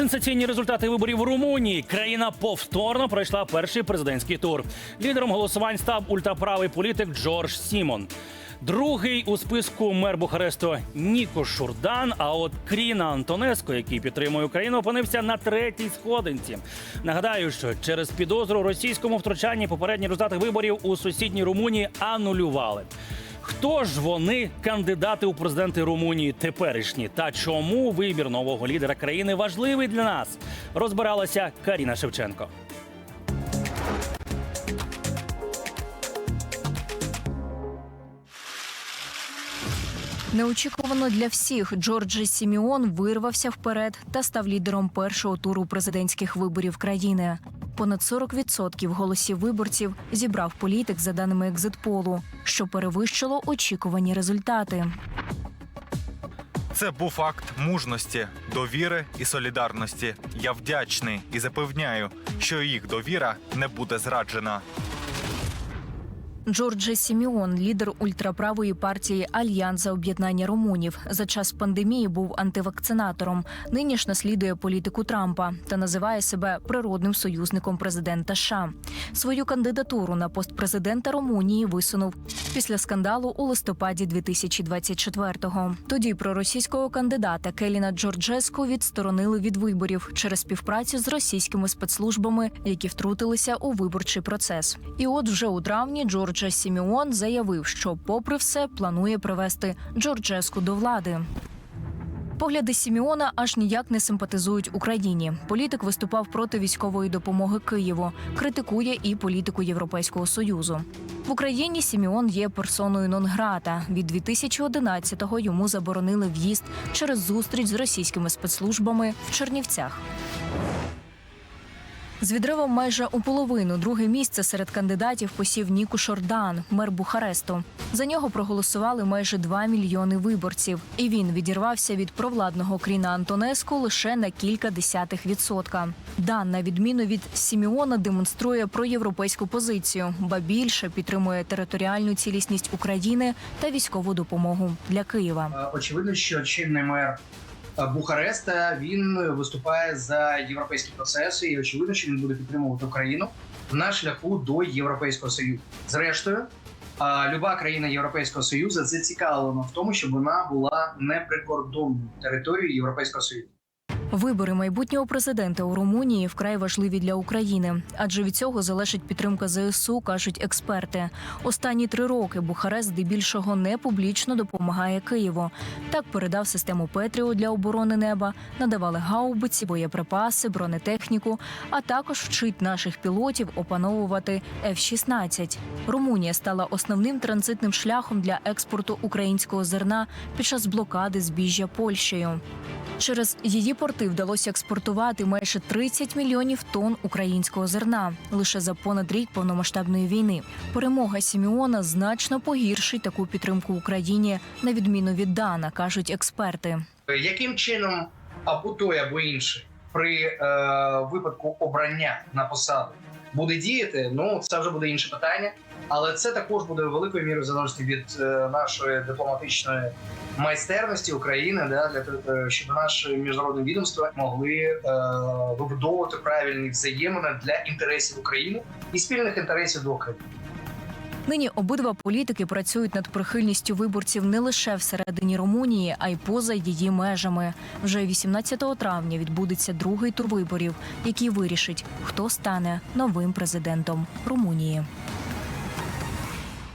Сенсаційні результати виборів у Румунії. Країна повторно пройшла перший президентський тур. Лідером голосувань став ультраправий політик Джордж Сімон. Другий у списку мер Бухаресту Ніко Шурдан. А от Кріна Антонеско, який підтримує Україну, опинився на третій сходинці. Нагадаю, що через підозру російському втручанні попередні результати виборів у сусідній Румунії анулювали. Хто ж вони, кандидати у президенти Румунії теперішні? Та чому вибір нового лідера країни важливий для нас? Розбиралася Каріна Шевченко. Неочікувано для всіх Джорджі Сіміон вирвався вперед та став лідером першого туру президентських виборів країни. Понад 40% голосів виборців зібрав політик за даними екзитполу, що перевищило очікувані результати. Це був акт мужності, довіри і солідарності. Я вдячний і запевняю, що їх довіра не буде зраджена. Джорджі Сіміон, лідер ультраправої партії Альянс за об'єднання румунів, за час пандемії був антивакцинатором. Нині ж наслідує політику Трампа та називає себе природним союзником президента США. Свою кандидатуру на пост президента Румунії висунув після скандалу у листопаді 2024-го. Тоді проросійського кандидата Келіна Джорджеску відсторонили від виборів через співпрацю з російськими спецслужбами, які втрутилися у виборчий процес. І от вже у травні Джорджа Сіміон заявив, що, попри все, планує привести Джорджеску до влади. Погляди Сіміона аж ніяк не симпатизують Україні. Політик виступав проти військової допомоги Києву, критикує і політику Європейського союзу. В Україні Сіміон є персоною нон-грата. Від 2011-го йому заборонили в'їзд через зустріч з російськими спецслужбами в Чернівцях. З відривом майже у половину друге місце серед кандидатів посів Ніку Шордан, мер Бухаресту. За нього проголосували майже 2 мільйони виборців, і він відірвався від провладного Кріна Антонеску лише на кілька десятих відсотка. Дан, на відміну від Сіміона, демонструє проєвропейську позицію, ба більше підтримує територіальну цілісність України та військову допомогу для Києва. Е, очевидно, що чинний мер Бухареста він виступає за європейські процеси, і очевидно, що він буде підтримувати Україну на шляху до Європейського союзу. Зрештою, е, люба країна Європейського союзу зацікавлена в тому, щоб вона була не прикордонною територією Європейського союзу. Вибори майбутнього президента у Румунії вкрай важливі для України, адже від цього залежить підтримка ЗСУ, кажуть експерти. Останні три роки Бухарест здебільшого не публічно допомагає Києву. Так передав систему Петріо для оборони неба, надавали гаубиці, боєприпаси, бронетехніку, а також вчить наших пілотів опановувати F-16. Румунія стала основним транзитним шляхом для експорту українського зерна під час блокади збіжжя Польщею. Через її порти вдалося експортувати майже 30 мільйонів тонн українського зерна лише за понад рік повномасштабної війни. Перемога Сіміона значно погіршить таку підтримку Україні на відміну від Дана, кажуть експерти. Яким чином або той, або інший при е, випадку обрання на посаду буде діяти? Ну це вже буде інше питання, але це також буде великою мірою залежати від е, нашої дипломатичної майстерності України, да, для е, щоб наші міжнародні відомства могли е, вибудовувати правильні взаємини для інтересів України і спільних інтересів двох країн. Нині обидва політики працюють над прихильністю виборців не лише всередині Румунії, а й поза її межами. Вже 18 травня відбудеться другий тур виборів, який вирішить, хто стане новим президентом Румунії.